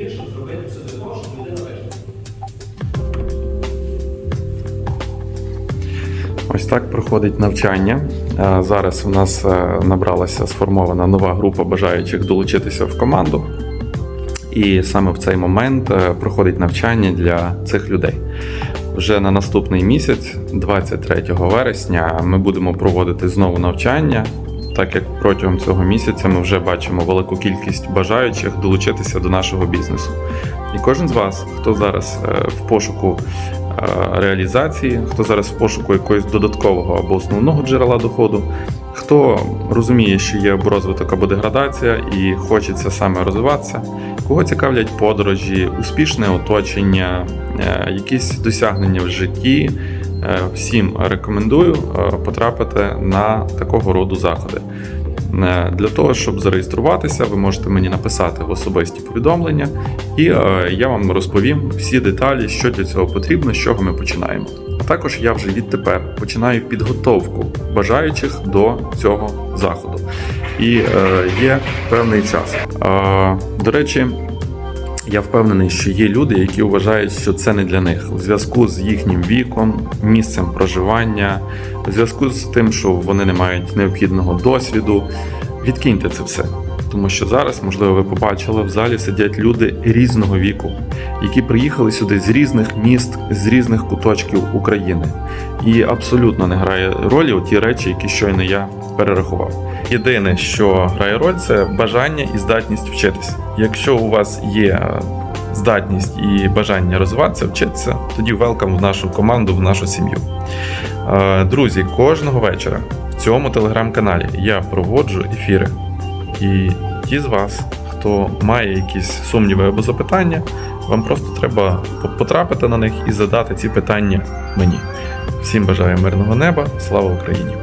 щирі, щоб зробити все для того, щоб людина вижила. Ось так проходить навчання. Е, Зараз у нас е, набралася сформована нова група бажаючих долучитися в команду. І саме в цей момент е, проходить навчання для цих людей. Вже на наступний місяць, 23 вересня, ми будемо проводити знову навчання, так як протягом цього місяця ми вже бачимо велику кількість бажаючих долучитися до нашого бізнесу. І кожен з вас, хто зараз е, в пошуку е, реалізації, хто зараз в пошуку якогось додаткового або основного джерела доходу, хто розуміє, що є або розвиток або деградація і хочеться саме розвиватися, кого цікавлять подорожі, успішне оточення, е, якісь досягнення в житті. Е, Всім рекомендую е, потрапити на такого роду заходи. Е, Для того, щоб зареєструватися, ви можете мені написати в особисті повідомлення, і я вам розповім всі деталі, що для цього потрібно, з чого ми починаємо. А також я вже відтепер починаю підготовку бажаючих до цього заходу. І є певний час. До речі, я впевнений, що є люди, які вважають, що це не для них у зв'язку з їхнім віком, місцем проживання, у зв'язку з тим, що вони не мають необхідного досвіду. Відкиньте це все. Тому що зараз, можливо, ви побачили, в залі сидять люди різного віку, які приїхали сюди з різних міст, з різних куточків України. І абсолютно не грає ролі ті речі, які щойно я перерахував. Єдине, що грає роль, це бажання і здатність вчитися. Якщо у вас є е, здатність і бажання розвиватися, вчитися, тоді велкам в нашу команду, в нашу сім'ю. Е, Друзі, кожного вечора в цьому телеграм-каналі я проводжу ефіри. І ті з вас, хто має якісь сумніви або запитання, вам просто треба потрапити на них і задати ці питання мені. Всім бажаю мирного неба, слава Україні!